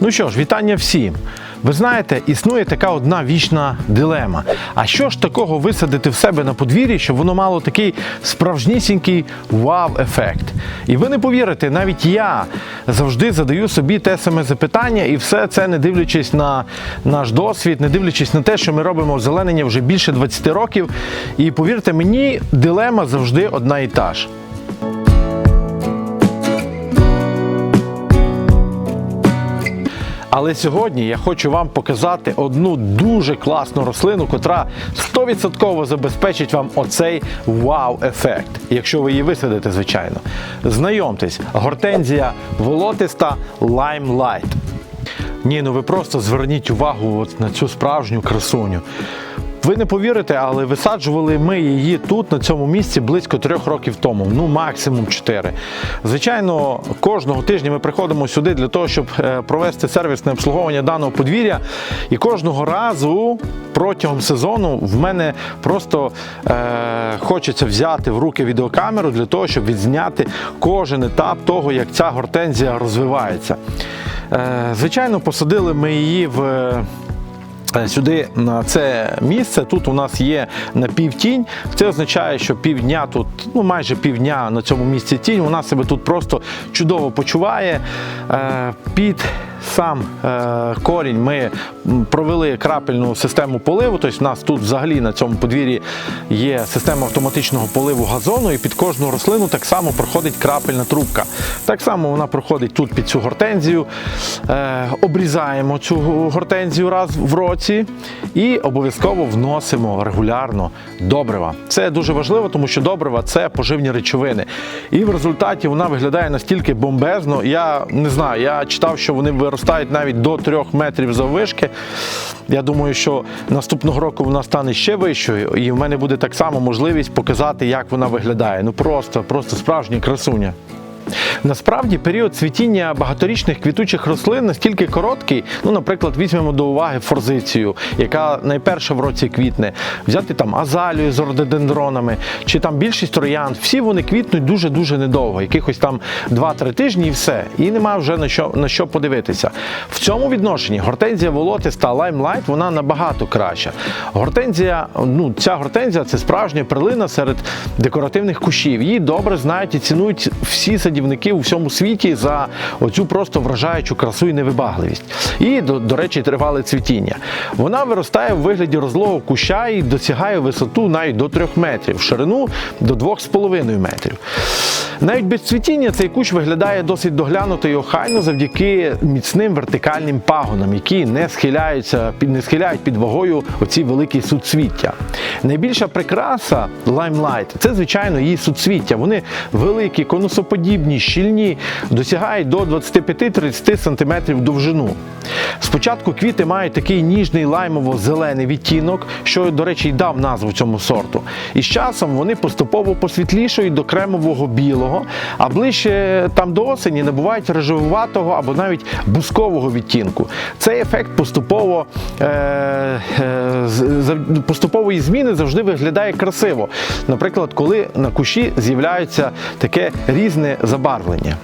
Ну що ж, вітання всім. Ви знаєте, існує така одна вічна дилема. А що ж такого висадити в себе на подвір'ї, щоб воно мало такий справжнісінький вау-ефект? І ви не повірите, навіть я завжди задаю собі те саме запитання, і все це не дивлячись на наш досвід, не дивлячись на те, що ми робимо озеленення вже більше 20 років. І повірте мені, дилема завжди одна і та ж. Але сьогодні я хочу вам показати одну дуже класну рослину, котра 100% забезпечить вам оцей вау-ефект, якщо ви її висадите, звичайно. Знайомтесь, гортензія волотиста Limelight. Ні, ну ви просто зверніть увагу от на цю справжню красуню. Ви не повірите, але висаджували ми її тут, на цьому місці, близько трьох років тому, ну максимум чотири. Звичайно, кожного тижня ми приходимо сюди для того, щоб е, провести сервісне обслуговування даного подвір'я. І кожного разу протягом сезону в мене просто е, хочеться взяти в руки відеокамеру для того, щоб відзняти кожен етап того, як ця гортензія розвивається. Е, звичайно, посадили ми її в. Е, Сюди на це місце тут у нас є на півтінь. Це означає, що півдня тут, ну майже півдня на цьому місці тінь. Вона себе тут просто чудово почуває. Е, Під сам е, корінь ми провели крапельну систему поливу. Тобто, у нас тут взагалі на цьому подвір'ї є система автоматичного поливу газону, і під кожну рослину так само проходить крапельна трубка. Так само вона проходить тут під цю гортензію. Е, обрізаємо цю гортензію раз в році і обов'язково вносимо регулярно добрива. Це дуже важливо, тому що добрива це поживні речовини. І в результаті вона виглядає настільки бомбезно. Я не знаю, я читав, що вони виростають навіть до 3 метрів заввишки. Я думаю, що наступного року вона стане ще вищою, і в мене буде так само можливість показати, як вона виглядає. Ну просто, просто справжня красуня. Насправді період цвітіння багаторічних квітучих рослин настільки короткий. Ну, наприклад, візьмемо до уваги форзицію, яка найперша в році квітне, взяти там азалію з рододендронами, чи там більшість троянд. Всі вони квітнуть дуже-дуже недовго, якихось там 2-3 тижні і все. І немає вже на що на що подивитися. В цьому відношенні гортензія волотиста лаймлайт вона набагато краща. Гортензія, ну ця гортензія це справжня перлина серед декоративних кущів. Її добре знають і цінують всі садівники у всьому світі за оцю просто вражаючу красу і невибагливість. І, до, до речі, тривале цвітіння. Вона виростає в вигляді розлого куща і досягає висоту навіть до 3 метрів, ширину до 2,5 метрів. Навіть без цвітіння цей кущ виглядає досить доглянуто і охайно завдяки міцним вертикальним пагонам, які не схиляються, не схиляють під вагою оці великі суцвіття. Найбільша прикраса Limelight – це, звичайно, її суцвіття. Вони великі, конусоподібні, щільні, досягають до 25-30 см довжину. Спочатку квіти мають такий ніжний лаймово-зелений відтінок, що, до речі, й дав назву цьому сорту. І з часом вони поступово посвітлішають до кремового білого, а ближче там до осені набувають рожевуватого або навіть бускового відтінку. Цей ефект поступово, е, е, поступової зміни завжди виглядає красиво. Наприклад, коли на кущі з'являється таке різне забарвлення.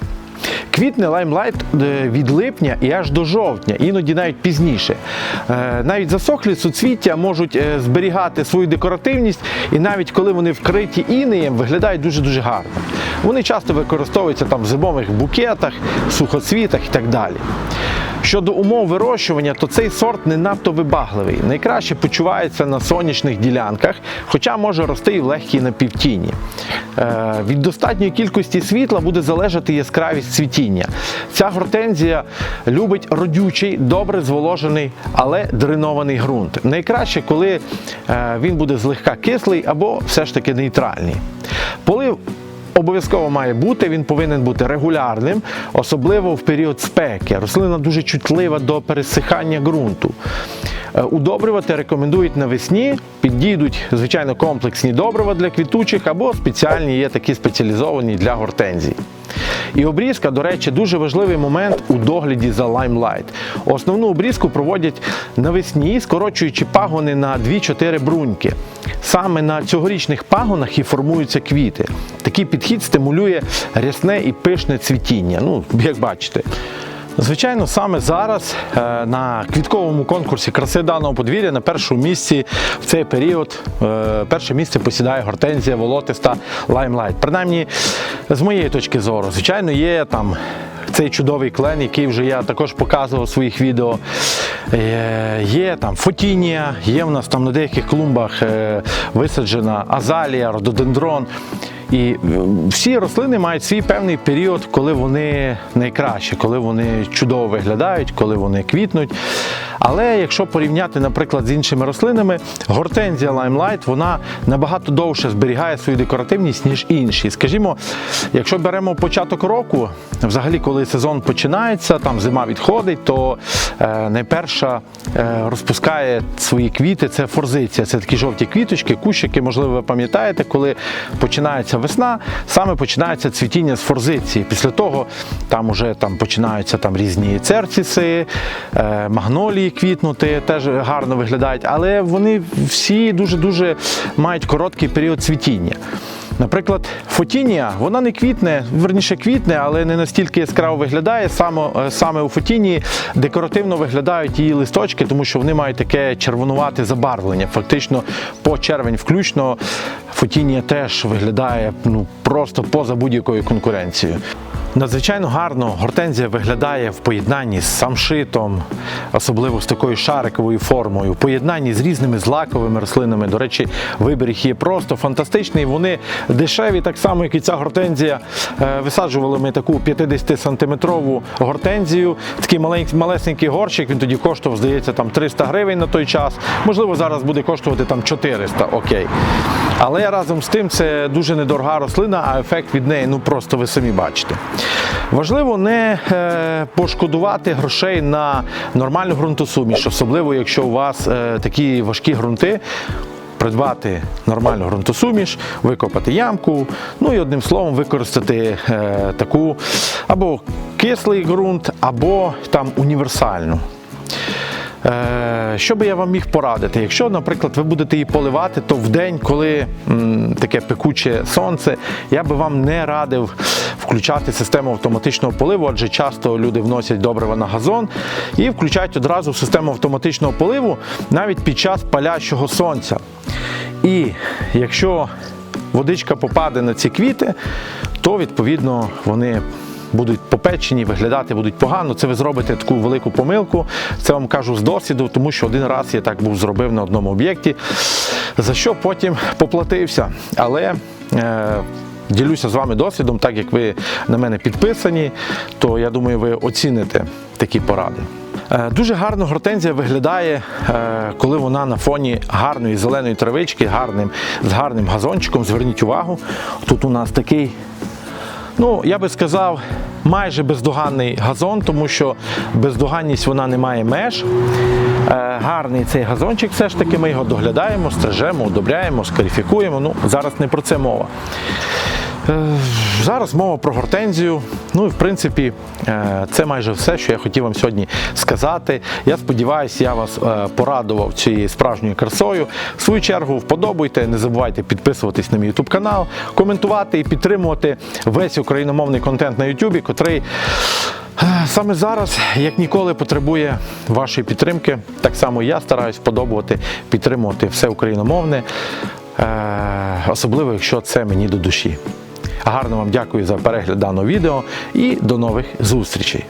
Квітне лаймлайт е, від липня і аж до жовтня, іноді навіть пізніше. Е, Навіть засохлі суцвіття можуть е, зберігати свою декоративність, і навіть коли вони вкриті інеєм, виглядають дуже-дуже гарно. Вони часто використовуються там в зимових букетах, сухоцвітах і так далі. Щодо умов вирощування, то цей сорт не надто вибагливий. Найкраще почувається на сонячних ділянках, хоча може рости і в легкій напівтіні. Е, від достатньої кількості світла буде залежати яскравість цвітіння. Ця гортензія любить родючий, добре зволожений, але дренований ґрунт. Найкраще, коли е, він буде злегка кислий або все ж таки нейтральний. Полив Обов'язково має бути, він повинен бути регулярним, особливо в період спеки. Рослина дуже чутлива до пересихання ґрунту. Е, Удобрювати рекомендують навесні, підійдуть, звичайно, комплексні добрива для квітучих або спеціальні є такі спеціалізовані для гортензій. І обрізка, до речі, дуже важливий момент у догляді за лаймлайт. Основну обрізку проводять навесні, скорочуючи пагони на 2-4 бруньки. Саме на цьогорічних пагонах і формуються квіти. Такий підхід стимулює рясне і пишне цвітіння. Ну, як бачите. Звичайно, саме зараз е, на квітковому конкурсі краси даного подвір'я на першому місці в цей період е, перше місце посідає гортензія волотиста Limelight. Принаймні, з моєї точки зору, звичайно, є там. Цей чудовий клен, який вже я також показував у своїх відео. Е, Є там фотінія, є в нас там на деяких клумбах висаджена азалія, рододендрон. І е, всі рослини мають свій певний період, коли вони найкраще, коли вони чудово виглядають, коли вони квітнуть. Але якщо порівняти, наприклад, з іншими рослинами, гортензія Limelight, вона набагато довше зберігає свою декоративність, ніж інші. Скажімо, якщо беремо початок року, взагалі, коли сезон починається, там зима відходить, то е, найперша е, розпускає свої квіти, це форзиція. Це такі жовті квіточки, кущики, можливо, ви пам'ятаєте, коли починається весна, саме починається цвітіння з форзиції. Після того там уже там починаються там різні церціси, е, магнолії квітнути, теж гарно виглядають, але вони всі дуже-дуже мають короткий період цвітіння. Наприклад, фотінія, вона не квітне, верніше квітне, але не настільки яскраво виглядає. Саме, саме у фотінії декоративно виглядають її листочки, тому що вони мають таке червонувате забарвлення. Фактично по червень включно фотінія теж виглядає ну, просто поза будь-якою конкуренцією. Надзвичайно гарно гортензія виглядає в поєднанні з самшитом, особливо з такою шариковою формою, в поєднанні з різними злаковими рослинами. До речі, вибір їх є просто фантастичний. Вони дешеві, так само, як і ця гортензія. Е, Висаджували ми таку 50-сантиметрову гортензію, такий маленький малесенький горщик. Він тоді коштував, здається, там 300 гривень на той час. Можливо, зараз буде коштувати там 400, окей. Але разом з тим це дуже недорога рослина, а ефект від неї ну просто ви самі бачите. Важливо не е, пошкодувати грошей на нормальну ґрунтосуміш, особливо якщо у вас е, такі важкі ґрунти. Придбати нормальну ґрунтосуміш, викопати ямку, ну і одним словом використати е, таку або кислий ґрунт, або там універсальну. Е, Що би я вам міг порадити? Якщо, наприклад, ви будете її поливати, то в день, коли м, таке пекуче сонце, я би вам не радив включати систему автоматичного поливу, адже часто люди вносять добрива на газон і включають одразу систему автоматичного поливу навіть під час палящого сонця. І якщо водичка попаде на ці квіти, то відповідно вони будуть попечені, виглядати будуть погано. Це ви зробите таку велику помилку. Це вам кажу з досвіду, тому що один раз я так був зробив на одному об'єкті, за що потім поплатився. Але е, ділюся з вами досвідом, так як ви на мене підписані, то я думаю, ви оціните такі поради. Е, Дуже гарно гортензія виглядає, е, коли вона на фоні гарної зеленої травички, гарним, з гарним газончиком. Зверніть увагу, тут у нас такий Ну, я би сказав, майже бездоганний газон, тому що бездоганність вона не має меж. Е, гарний цей газончик, все ж таки, ми його доглядаємо, стрижемо, удобряємо, скарифікуємо. Ну, зараз не про це мова. Е, Зараз мова про гортензію. Ну і в принципі, е, це майже все, що я хотів вам сьогодні сказати. Я сподіваюся, я вас е, порадував цією справжньою красою. В свою чергу вподобайте, не забувайте підписуватись на мій YouTube канал, коментувати і підтримувати весь україномовний контент на YouTube, котрий. Саме зараз, як ніколи, потребує вашої підтримки. Так само я стараюсь вподобувати, підтримувати все україномовне, особливо якщо це мені до душі. Гарно вам дякую за перегляд даного відео і до нових зустрічей.